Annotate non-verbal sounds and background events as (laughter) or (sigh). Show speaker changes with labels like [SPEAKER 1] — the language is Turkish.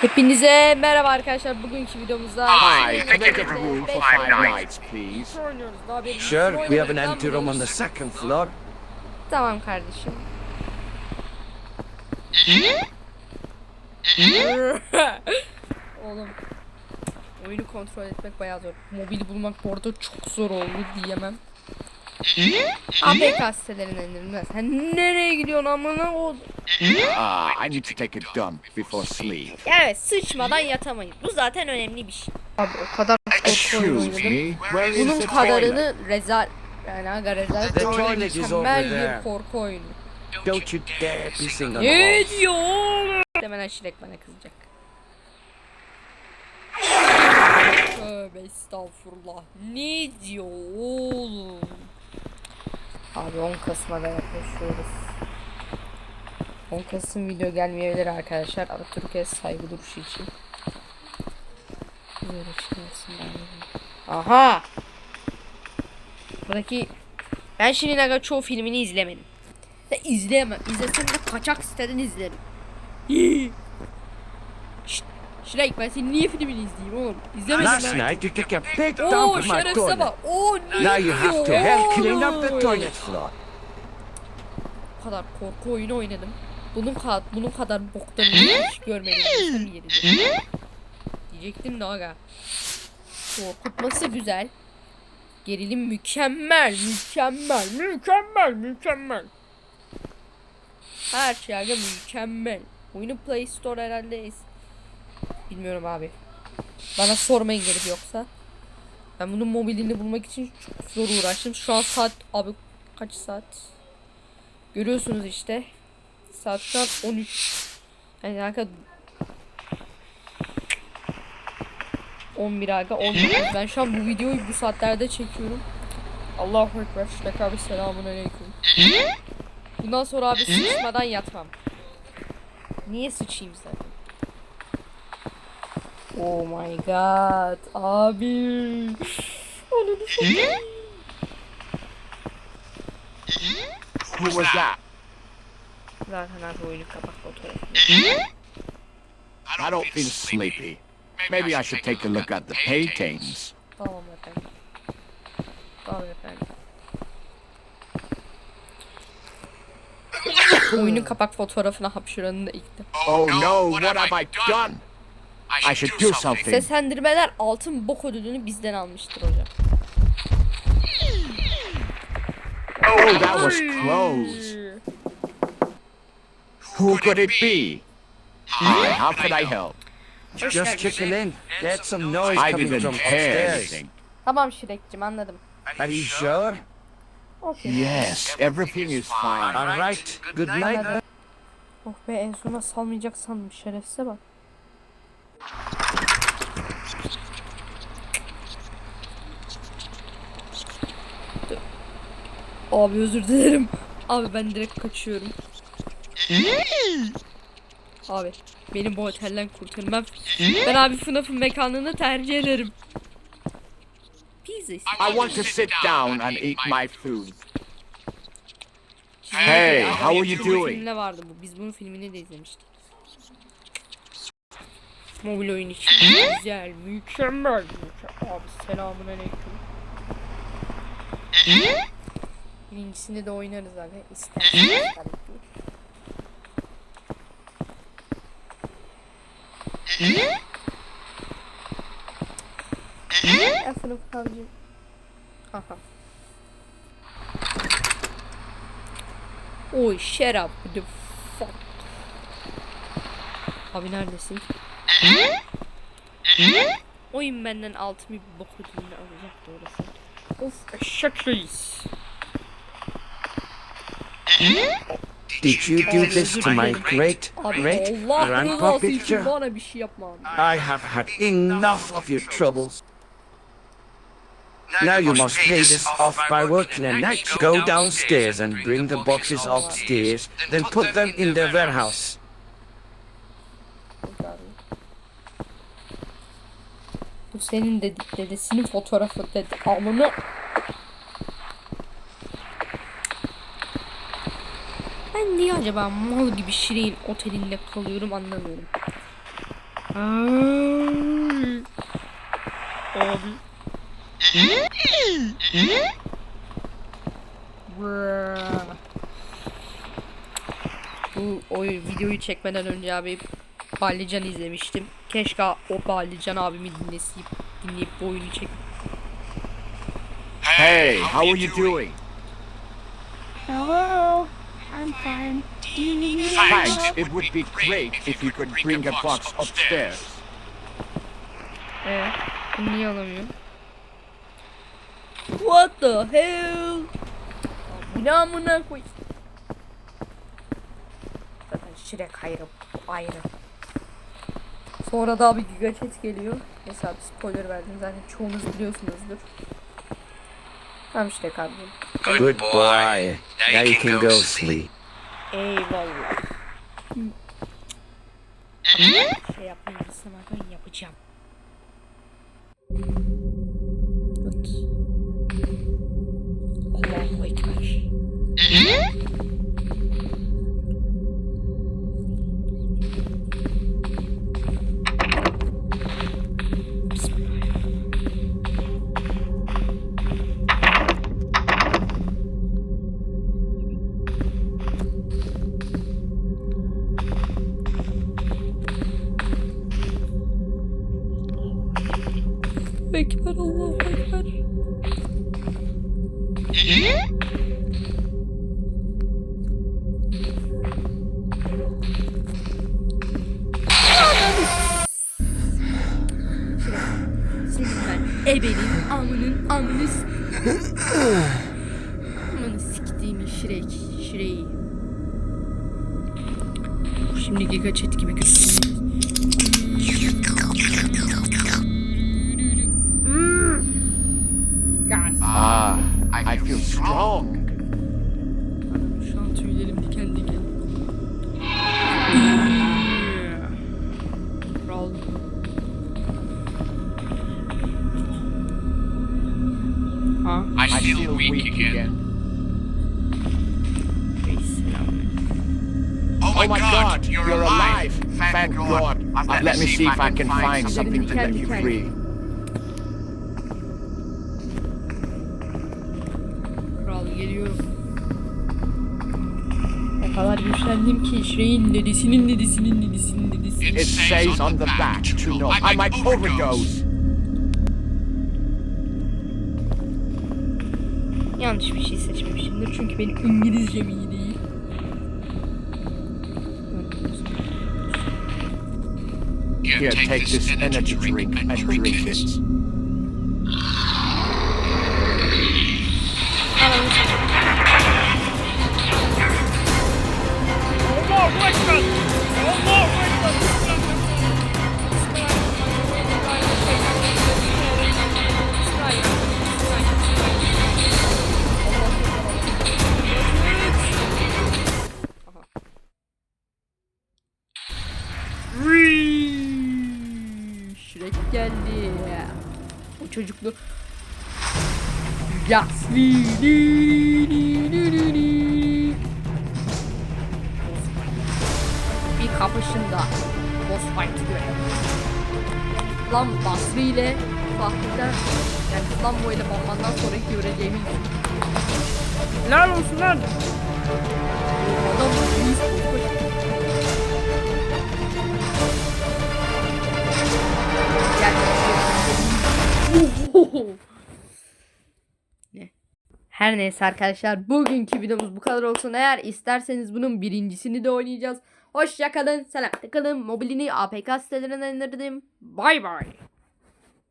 [SPEAKER 1] Hepinize merhaba arkadaşlar. Bugünkü videomuzda
[SPEAKER 2] Sure, we have an empty room on the second floor.
[SPEAKER 1] Tamam kardeşim. (laughs) Oğlum oyunu kontrol etmek bayağı zor. Mobili bulmak bu arada çok zor oldu diyemem. APK sitelerine indirilmez. Sen nereye gidiyorsun amına o?
[SPEAKER 3] Ah, I need to take a dump before sleep.
[SPEAKER 1] Evet sıçmadan yatamayız. Bu zaten önemli bir şey. Abi o kadar korku oyunu
[SPEAKER 3] Excuse
[SPEAKER 1] oynadım.
[SPEAKER 3] me, where is
[SPEAKER 1] Bunun
[SPEAKER 3] the toilet?
[SPEAKER 1] kadarını rezal yani aga rezalet
[SPEAKER 2] The toilet is
[SPEAKER 1] mükemmel
[SPEAKER 2] over there.
[SPEAKER 1] bir korku oyunu.
[SPEAKER 2] Don't you dare pissing on the
[SPEAKER 1] Ne diyor oğlum? Hemen Şirek bana kızacak. Tövbe estağfurullah. Ne diyor oğlum? Abi 10 Kasım'a da yaklaşıyoruz. 10 Kasım video gelmeyebilir arkadaşlar. Atatürk'e saygı duruşu için. Böyle de. Aha! Buradaki... Ben şimdi Naga çoğu filmini izlemedim. De izleyemem. İzlesem de kaçak siteden izlerim. Şşt, Şirek ben senin niye filmini izleyeyim oğlum? İzlemedim
[SPEAKER 2] Last
[SPEAKER 1] ben.
[SPEAKER 2] night you took a big
[SPEAKER 1] Oo
[SPEAKER 2] dump in my
[SPEAKER 1] şerefsize
[SPEAKER 2] toilet.
[SPEAKER 1] bak. Oo ne
[SPEAKER 2] Now you have to
[SPEAKER 1] diyor
[SPEAKER 2] help clean up the
[SPEAKER 1] oğlum?
[SPEAKER 2] toilet floor.
[SPEAKER 1] Bu kadar korku oyunu oynadım. Bunun kadar bunun kadar boktan hiç görmedim. desem yeridir. Diyecektim de. Korkutması güzel. Gerilim mükemmel, mükemmel, mükemmel, mükemmel. Her şey aga mükemmel. Oyunu Play Store herhalde Bilmiyorum abi. Bana sormayın gelip yoksa. Ben bunun mobilini bulmak için çok zor uğraştım. Şu an saat abi kaç saat? Görüyorsunuz işte. Saat şu an 13. Yani arka 11 aga 19. Ben şu an bu videoyu bu saatlerde çekiyorum. Allahu Ekber. Şirek abi selamun aleyküm. Bundan sonra abi sıçmadan yatmam. Niye sıçayım zaten? Oh my god. Abi. Onu satayım.
[SPEAKER 3] Who was that?
[SPEAKER 1] Zaten abi oyunu kapak fotoğrafı.
[SPEAKER 3] I don't feel sleepy. Maybe I should take a look at the paintings.
[SPEAKER 1] Tamam efendim. Tamam efendim. (coughs) Oyunun kapak fotoğrafına hapşuranı da ektim.
[SPEAKER 3] Oh no, what have I done? I should do something.
[SPEAKER 1] Seslendirmeler altın bok ödülünü bizden almıştır hocam.
[SPEAKER 3] Oh, that was close. Who could it be? Hi, how can I help?
[SPEAKER 2] Just checking in. There's some noise
[SPEAKER 3] I
[SPEAKER 2] coming
[SPEAKER 3] didn't
[SPEAKER 2] from
[SPEAKER 3] hear
[SPEAKER 2] upstairs.
[SPEAKER 3] anything.
[SPEAKER 1] Tamam Şirek'cim anladım.
[SPEAKER 2] Are you sure?
[SPEAKER 1] Okey.
[SPEAKER 3] Yes, everything is fine.
[SPEAKER 2] All right. Good night.
[SPEAKER 1] Oh be en sona salmayacak sandım şerefsize bak. Abi özür dilerim. Abi ben direkt kaçıyorum. Abi benim bu otelden kurtarın. Ben, ben abi FNAF'ın mekanını tercih ederim. Pizza
[SPEAKER 3] I want to sit down and eat my food. Hey, how are you doing?
[SPEAKER 1] Filmde vardı bu. Biz bunun filmini de izlemiştik. Mobil oyun için güzel, mükemmel, mükemmel. Abi selamun aleyküm. Birincisinde de oynarız abi. İsterseniz tabii ki. Ben sınıf kalacağım. Aha. Oy shut up the fuck. Abi neredesin? Oyun benden altın bir bok ödülünü alacak doğrusu. Of eşek reis.
[SPEAKER 2] Did you do this to my great,
[SPEAKER 1] Abi
[SPEAKER 2] great
[SPEAKER 1] Allah
[SPEAKER 2] grandpa
[SPEAKER 1] rızası için
[SPEAKER 2] picture?
[SPEAKER 1] bana bir şey yapma abi.
[SPEAKER 2] I have had enough of your troubles. Now you must pay this off by working a night. Go downstairs and bring the boxes upstairs, then put them in the warehouse.
[SPEAKER 1] Bak abi. Bu senin dedi, dedesinin fotoğrafı dedi. Amına. Niye acaba mal gibi Şirin otelinde kalıyorum anlamıyorum. Abi. Bu oyun videoyu çekmeden önce abi Ballican izlemiştim. Keşke o Ballican abimi dinleseyip dinleyip bu oyunu çek.
[SPEAKER 3] Hey, how are you doing?
[SPEAKER 4] Hello, I'm fine. Do you need any
[SPEAKER 3] Thanks. It would be great if you could bring a box upstairs.
[SPEAKER 1] Bunu niye alamıyorum? What the hell? Bu ne amına koy? Zaten Shrek ayrı, ayrı. Sonra da bir Giga geliyor. Neyse abi spoiler verdim zaten çoğunuz biliyorsunuzdur. Tamam Shrek abi.
[SPEAKER 2] Good boy. Now you can go sleep.
[SPEAKER 1] Eyvallah. şey yapmayı bilsem abi yapacağım. Bak. Allahu Ekber. Ekber ebenin amının amını s- Amını siktiğimi şirek şireyi. Şimdi giga chat gibi gözüküyor.
[SPEAKER 3] Ah, I feel strong.
[SPEAKER 1] Şu an tüylerim diken diken.
[SPEAKER 3] Feel weak again.
[SPEAKER 5] Oh
[SPEAKER 3] Oh my God, you're alive! Thank God. Uh, Let me see if I can find something to let you free.
[SPEAKER 1] Kral geliyorum. O kadar güçlendim ki Şirey'in dedesinin dedesinin dedesinin dedesi.
[SPEAKER 3] It says on the back to know. I might overdose.
[SPEAKER 1] Yanlış bir şey seçmemişimdir çünkü benim İngilizcem iyi değil.
[SPEAKER 3] Here, take this energy drink and drink it.
[SPEAKER 1] Shrek geldi. O çocuklu. Gasly. Bir kapışında boss fight görelim. Lan Basri ile Fahri'den yani Flambo ile Batman'dan sonraki göreceğimiz Helal olsun lan. Adam ne? Her neyse arkadaşlar bugünkü videomuz bu kadar olsun. Eğer isterseniz bunun birincisini de oynayacağız. Hoşça kalın, selametle kalın. Mobilini APK sitelerinden indirdim. Bay bay.